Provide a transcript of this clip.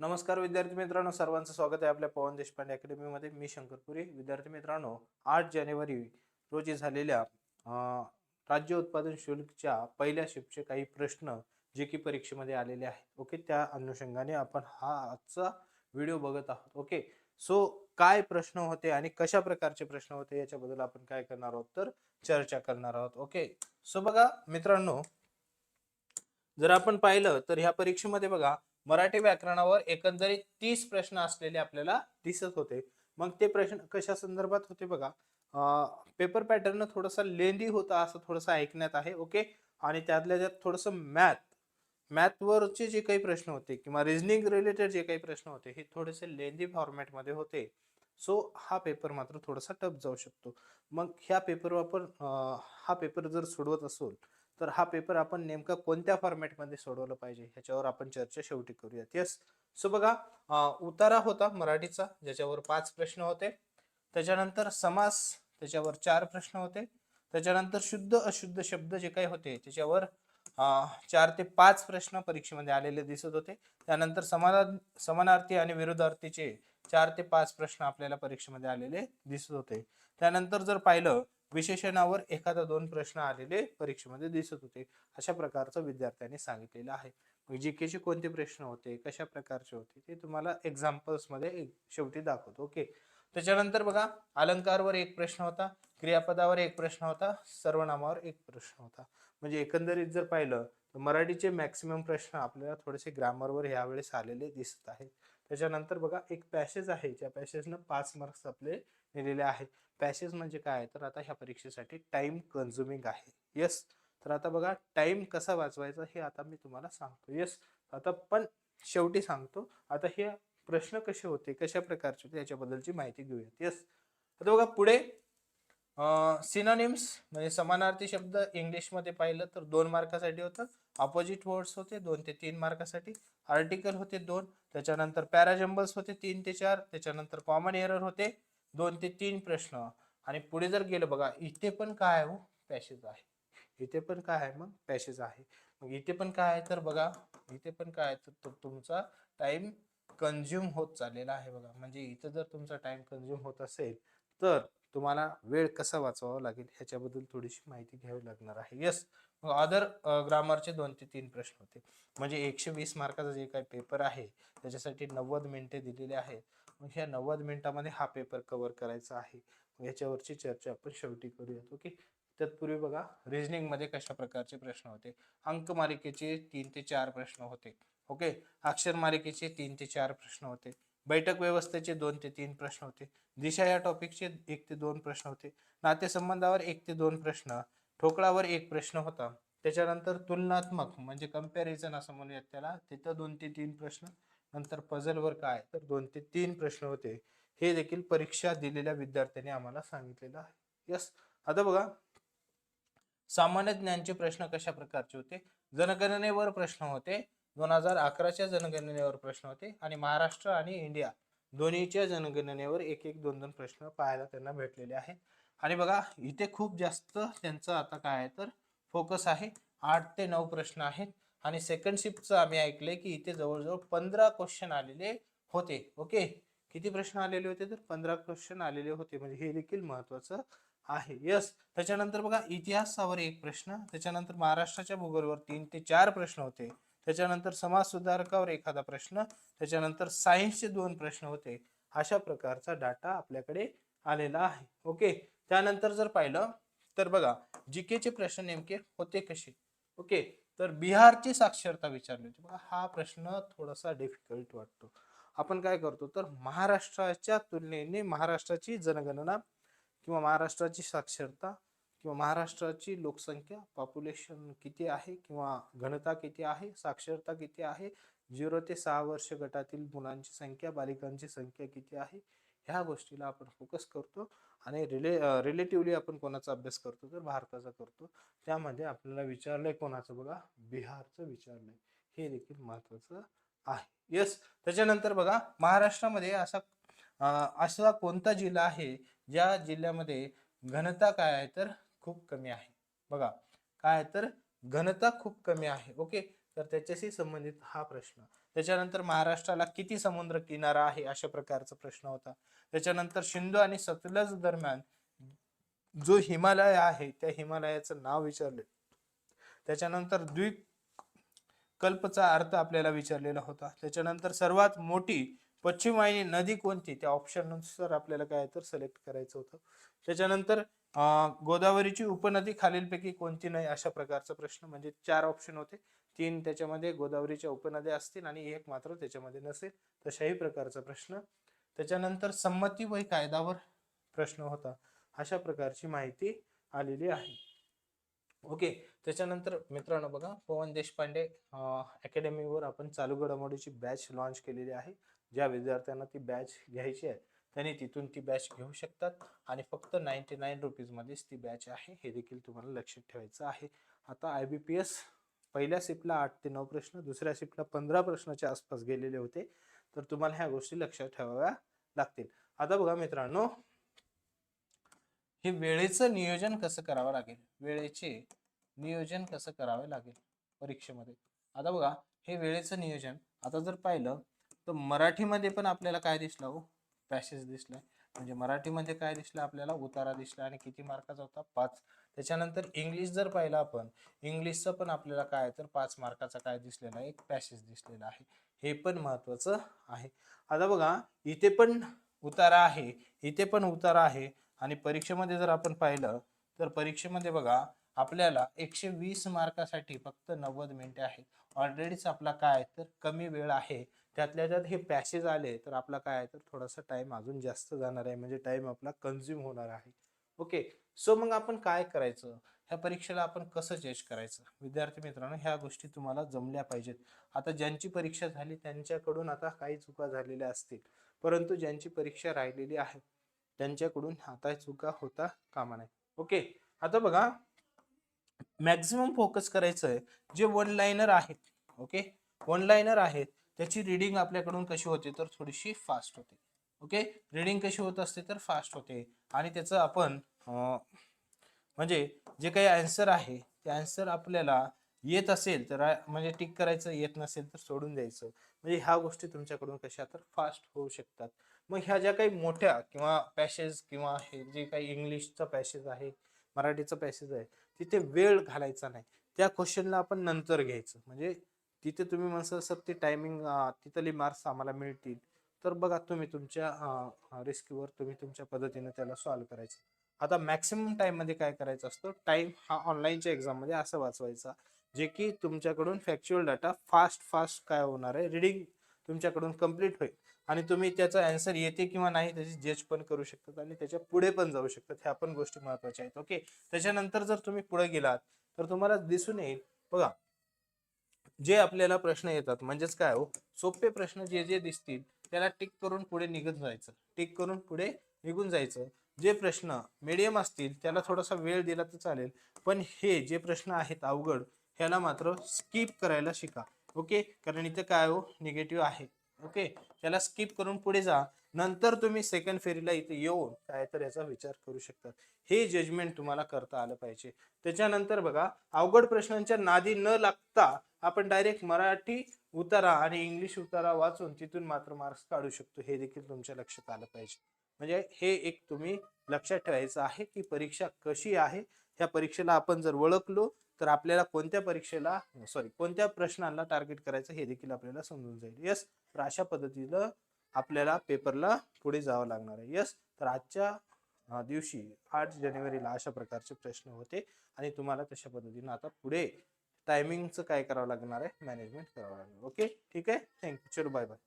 नमस्कार विद्यार्थी मित्रांनो सर्वांचं स्वागत आहे आपल्या पवन देशपांडे अकॅडमीमध्ये मी शंकरपुरी. विद्यार्थी मित्रांनो आठ जानेवारी रोजी झालेल्या राज्य उत्पादन शुल्कच्या पहिल्या शिफ्टचे काही प्रश्न जे की परीक्षेमध्ये आलेले आहेत. ओके त्या अनुषंगाने आपण हा आजचा व्हिडिओ बघत आहोत. ओके सो काय प्रश्न होते आणि कशा प्रकारचे प्रश्न होते याच्याबद्दल आपण काय करणार आहोत तर चर्चा करणार आहोत. ओके सो बघा मित्रांनो जर आपण पाहिलं तर ह्या परीक्षेमध्ये बघा मराठी व्याकरणावर एकंदरीत तीस प्रश्न असलेले आपल्याला दिसत होते. मग ते प्रश्न कशा संदर्भात होते बघा. पेपर पॅटर्न थोडासा लेंदी होता असं थोडंसं ऐकण्यात आहे ओके? आणि त्यातल्या त्यात थोडंसं मॅथ मॅथवरचे जे काही प्रश्न होते किंवा रिझनिंग रिलेटेड जे काही प्रश्न होते हे थोडेसे लेंदी फॉर्मॅटमध्ये होते. सो हा पेपर मात्र थोडासा टफ जाऊ शकतो. मग ह्या पेपरवर आपण हा पेपर जर सोडवत असेल तर हा पेपर आपण नेमका कोणत्या फॉर्मॅटमध्ये सोडवलं पाहिजे? ह्याच्यावर आपण चर्चा शेवटी करूयात. येस सो बघा उतारा होता मराठीचा ज्याच्यावर पाच प्रश्न होते. त्याच्यानंतर समास त्याच्यावर चार प्रश्न होते. त्याच्यानंतर शुद्ध अशुद्ध शब्द जे काही होते त्याच्यावर चार ते पाच प्रश्न परीक्षेमध्ये आलेले दिसत होते. त्यानंतर समाना समानार्थी आणि विरोधार्थीचे चार ते पाच प्रश्न आपल्याला परीक्षेमध्ये आलेले दिसत होते. त्यानंतर जर पाहिलं विशेषणावर एखादा दोन प्रश्न आलेले परीक्षेमध्ये दिसत होते. अशा प्रकारचं विद्यार्थ्यांनी सांगितलेलं आहे. मग जी केचे कोणते प्रश्न होते? कशा प्रकारचे होते? ते तुम्हाला एक्झाम्पल्समध्ये एक- शेवटी दाखवतो. ओके त्याच्यानंतर बघा अलंकारवर एक प्रश्न होता क्रियापदावर एक प्रश्न होता सर्वनामावर एक प्रश्न होता. म्हणजे एकंदरीत जर पाहिलं मराठीचे मॅक्सिमम प्रश्न आपल्याला थोडेसे ग्रामरवर यावेळेस आलेले दिसत आहेत. त्याच्यानंतर बघा एक पॅसेज आहे ज्या पॅसेजनं पाच मार्क्स आपले दिलेले आहेत. पॅसेज म्हणजे काय? तर आता ह्या परीक्षेसाठी टाइम कन्झ्युमिंग आहे. येस तर आता बघा टाइम कसा वाचवायचा हे आता मी तुम्हाला सांगतो. येस आता पण शेवटी सांगतो. आता हे प्रश्न कसे होते कशा प्रकारचे होते याच्याबद्दलची माहिती घेऊयात. येस आता बघा पुढे सिनोनिम्स म्हणजे समानार्थी शब्द इंग्लिशमध्ये पाहिलं तर दोन मार्कासाठी होतं. अपोजिट वर्ड्स होते दोन ते तीन मार्कासाठी. आर्टिकल होते दोन त्याच्यानंतर पॅराजम्बल्स होते तीन ते चार त्याच्यानंतर कॉमन एरर होते दोन ते तीन प्रश्न. आणि पुढे जर गेलं बघा इथे पण काय आहे हो? पॅसेज आहे. इथे पण काय आहे मग? पॅसेज आहे. मग इथे पण काय आहे? तर बघा इथे पण काय आहे? तर तो तुमचा टाइम कंझ्युम होत चाललेला आहे बघा. म्हणजे इथं जर तुमचा टाइम कंझ्युम होत असेल तर तुम्हाला वेळ कसा वाचवावा लागेल ह्याच्याबद्दल थोडीशी माहिती घ्यावी लागणार आहे. येस मग अदर ग्रामरचे दोन ते तीन प्रश्न होते. म्हणजे एकशे वीस मार्काचा जे काही पेपर आहे त्याच्यासाठी नव्वद मिनिटे दिलेली आहेत. मग ह्या नव्वद मिनिटामध्ये हा पेपर कव्हर करायचा आहे. याच्यावरची चर्चा आपण शेवटी करूयात ओके तत्पूर्वी बघा रिझनिंगमध्ये कशा प्रकारचे प्रश्न होते? अंकमालिकेचे तीन ते चार प्रश्न होते ओके अक्षर मालिकेचे तीन ते चार प्रश्न होते. बैठक व्यवस्थेचे दोन ते तीन प्रश्न होते. दिशा या टॉपिकचे एक ते दोन प्रश्न होते. नातेसंबंधावर एक ते दोन प्रश्न ठोकळावर एक प्रश्न होता. त्याच्यानंतर तुलनात्मक म्हणजे कंपॅरिझन असं म्हणूयात त्याला. तिथं दोन ते तीन प्रश्न नंतर पझलवर काय तर दोन ते तीन प्रश्न होते. हे देखील परीक्षा दिलेल्या विद्यार्थ्यांनी आम्हाला सांगितलेलं आहे. यस आता बघा. सामान्य ज्ञानचे प्रश्न कशा प्रकारचे होते? जनगणनेवर प्रश्न होते. दोन हजार अकराच्या जनगणनेवर प्रश्न होते आणि महाराष्ट्र आणि इंडिया दोन्हीच्या जनगणनेवर एक एक दोन दोन प्रश्न पाहायला त्यांना भेटलेले आहेत. आणि बघा इथे खूप जास्त त्यांचं आता काय आहे तर फोकस आहे. आठ ते नऊ प्रश्न आहेत. आणि सेकंड शिफ्टचं आम्ही ऐकलंय की इथे जवळजवळ पंधरा क्वेश्चन आलेले होते. ओके? किती प्रश्न आलेले होते तर पंधरा क्वेश्चन आलेले होते. म्हणजे हे देखील महत्वाचं आहे. यस त्याच्यानंतर बघा इतिहासावर एक प्रश्न. त्याच्यानंतर महाराष्ट्राच्या भूगोलवर तीन ते चार प्रश्न होते. त्याच्यानंतर समाज सुधारकावर एखादा प्रश्न त्याच्यानंतर सायन्सचे दोन प्रश्न होते. अशा प्रकारचा डाटा आपल्याकडे आलेला आहे. ओके त्यानंतर जर पाहिलं तर बघा जीकेचे प्रश्न नेमके होते कसे? ओके तर बिहारची साक्षरता विचारली होती. बघा हा प्रश्न थोडासा डिफिकल्ट वाटतो. आपण काय करतो तर महाराष्ट्राच्या तुलनेने महाराष्ट्राची जनगणना किंवा महाराष्ट्राची साक्षरता किंवा महाराष्ट्राची लोकसंख्या पॉप्युलेशन किती आहे किंवा घनता किती आहे साक्षरता किती आहे झिरो ते सहा वर्ष गटातील मुलांची संख्या बालिकांची संख्या किती आहे ह्या गोष्टीला आपण फोकस करतो आणि रिले रिलेटिव्हली आपण कोणाचा अभ्यास करतो तर भारताचा करतो. त्यामध्ये आपल्याला विचारलंय कोणाचं बघा? बिहारचं विचारलंय. हे देखील महत्वाचं आहे. येस त्याच्यानंतर बघा महाराष्ट्रामध्ये असा असा कोणता जिल्हा आहे ज्या जिल्ह्यामध्ये घनता काय आहे तर खूप कमी आहे. बघा काय तर घनता खूप कमी आहे. ओके? तर त्याच्याशी संबंधित हा प्रश्न. त्याच्यानंतर महाराष्ट्राला किती समुद्र किनारा आहे अशा प्रकारचा प्रश्न होता. त्याच्यानंतर सिंधू आणि सतलज दरम्यान जो हिमालय आहे त्या हिमालयाचं नाव विचारले. त्याच्यानंतर द्वीप कल्पचा अर्थ आपल्याला विचारलेला होता. त्याच्यानंतर सर्वात मोठी पश्चिम वाहिनी नदी कोणती? त्या ऑप्शननुसार आपल्याला काय तर सिलेक्ट करायचं होतं. त्याच्यानंतर गोदावरीची उपनदी खालीलपैकी कोणती नाही अशा प्रकारचा प्रश्न म्हणजे चार ऑप्शन होते. तीन त्याच्यामध्ये गोदावरीच्या उपनद्या असतील आणि एक मात्र त्याच्यामध्ये नसेल तशाही प्रकारचा प्रश्न. त्याच्यानंतर संमती वय कायद्यावर प्रश्न होता. अशा प्रकारची माहिती आलेली आहे. ओके त्याच्यानंतर मित्रांनो बघा पवन देशपांडे अकॅडमीवर आपण चालू घडामोडीची बॅच लॉन्च केलेली आहे. ज्या विद्यार्थ्यांना ती बॅच घ्यायची आहे. त्यांनी तिथून ती बॅच घेऊ शकतात. आणि फक्त नाईन्टी नाईन रुपीजमध्येच ती बॅच आहे. हे देखील तुम्हाला लक्षात ठेवायचं आहे. आता आय बी पी एस पहिल्या शिफ्टला आठ ते नऊ प्रश्न दुसऱ्या शिफ्टला पंधरा प्रश्नाच्या आसपास गेलेले होते. तर तुम्हाला ह्या गोष्टी लक्षात ठेवाव्या लागतील. आता बघा मित्रांनो हे वेळेचं नियोजन कसं करावं लागेल? वेळेचे नियोजन कसं करावे लागेल परीक्षेमध्ये? आता बघा हे वेळेचं नियोजन आता जर पाहिलं तर मराठीमध्ये पण आपल्याला काय दिसलं हो? पॅसेज दिसलाय म्हणजे मराठीमध्ये काय दिसलं? आपल्याला उतारा दिसला आणि किती मार्काचा होता? पाच. त्याच्यानंतर इंग्लिश जर पाहिलं आपण इंग्लिशचं पण आपल्याला काय? तर पाच मार्काचा काय दिसलेला? आहे एक पॅसेज दिसलेला आहे. हे पण महत्वाचं आहे. आता बघा इथे पण उतारा आहे. इथे पण उतारा आहे. आणि परीक्षेमध्ये जर आपण पाहिलं तर परीक्षेमध्ये बघा आपल्याला एकशे वीस मार्कासाठी फक्त नव्वद मिनिटे आहेत. ऑलरेडीच आपला काय तर कमी वेळ आहे. त्यातल्या त्यात हे पॅसेज आले तर आपला काय आहे? तर थोडासा टाइम अजून जास्त जाणार आहे. म्हणजे टाइम आपला कन्झ्युम होणार आहे. ओके सो मग आपण काय करायचं? ह्या परीक्षेला आपण कसं जज करायचं? विद्यार्थी मित्रांनो ह्या गोष्टी तुम्हाला जमल्या पाहिजेत. आता ज्यांची परीक्षा झाली त्यांच्याकडून आता काही चुका झालेल्या असतील. परंतु ज्यांची परीक्षा राहिलेली आहे त्यांच्याकडून आता चुका होता कामा नाही ओके आता बघा मॅक्झिमम फोकस करायचं आहे जे वन लाईनर आहेत ओके? वन लाईनर आहेत त्याची रिडिंग आपल्याकडून कशी होते तर थोडीशी फास्ट होते ओके? रिडिंग कशी होत असते तर फास्ट होते. आणि त्याचं आपण म्हणजे जे काही आन्सर आहे ते आन्सर आपल्याला येत असेल तर म्हणजे टिक करायचं येत नसेल तर सोडून द्यायचं. म्हणजे ह्या गोष्टी तुमच्याकडून कशा तर फास्ट होऊ शकतात. मग ह्या ज्या काही मोठ्या किंवा पॅसेज किंवा हे जे काही इंग्लिशचा पॅसेज आहे मराठीचं पॅसेज आहे तिथे वेळ घालायचा नाही. त्या क्वेश्चनला आपण नंतर घ्यायचं. म्हणजे तिथे तुम्ही म्हणसाल सर ते टायमिंग तिथले मार्क्स आम्हाला मिळतील. तर बघा तुम्ही तुमच्या रिस्कवर तुम्ही तुमच्या पद्धतीने त्याला सॉल्व्ह करायचं. आता मॅक्सिमम टाईममध्ये काय करायचं असतं? टाईम हा ऑनलाईनच्या एक्झाममध्ये असं वाचवायचा जे की तुमच्याकडून फॅक्च्युअल डाटा फास्ट फास्ट काय होणार आहे? रिडिंग तुमच्याकडून कंप्लीट होईल. आणि तुम्ही त्याचा अँसर येते किंवा नाही त्याची जज पण करू शकतात आणि त्याच्या पुढे पण जाऊ शकतात. ह्या पण गोष्टी महत्त्वाच्या आहेत. ओके त्याच्यानंतर जर तुम्ही पुढे गेलात तर तुम्हाला दिसून येईल. बघा जे आपल्याला प्रश्न येतात म्हणजेच काय हो? सोपे प्रश्न जे जे दिसतील त्याला टिक करून पुढे निघून जायचं. टिक करून पुढे निघून जायचं. जे प्रश्न मीडियम असतील त्याला थोडासा वेळ दिला तर चालेल. पण हे जे प्रश्न आहेत अवघड ह्याला मात्र स्किप करायला शिका. ओके कारण इथे काय हो? निगेटिव्ह आहे. ओके? त्याला स्किप करून पुढे जा. नंतर तुम्ही सेकंड फेरीला इथे येऊन काय तर याचा विचार करू शकतात हे जजमेंट तुम्हाला करता आलं पाहिजे. त्याच्यानंतर बघा अवघड प्रश्नांच्या नादी न लागता आपण डायरेक्ट मराठी उतारा आणि इंग्लिश उतारा वाचून तिथून मात्र मार्क्स काढू शकतो. हे देखील तुमच्या लक्षात आलं पाहिजे. म्हणजे हे एक तुम्ही लक्षात ठेवायचं आहे की परीक्षा कशी आहे? ह्या परीक्षेला आपण जर ओळखलो तर आपल्याला कोणत्या परीक्षेला सॉरी कोणत्या प्रश्नांना टार्गेट करायचं हे देखील आपल्याला समजून जाईल. यस तर अशा पद्धतीनं आपल्याला पेपरला पुढे जावं लागणार आहे. यस तर आजच्या दिवशी आठ जानेवारीला अशा प्रकारचे प्रश्न होते आणि तुम्हाला तशा पद्धतीनं आता पुढे टायमिंगचं काय करावं लागणार आहे? मॅनेजमेंट करावं लागणार ओके ठीक आहे? थँक्यू चलो बाय बाय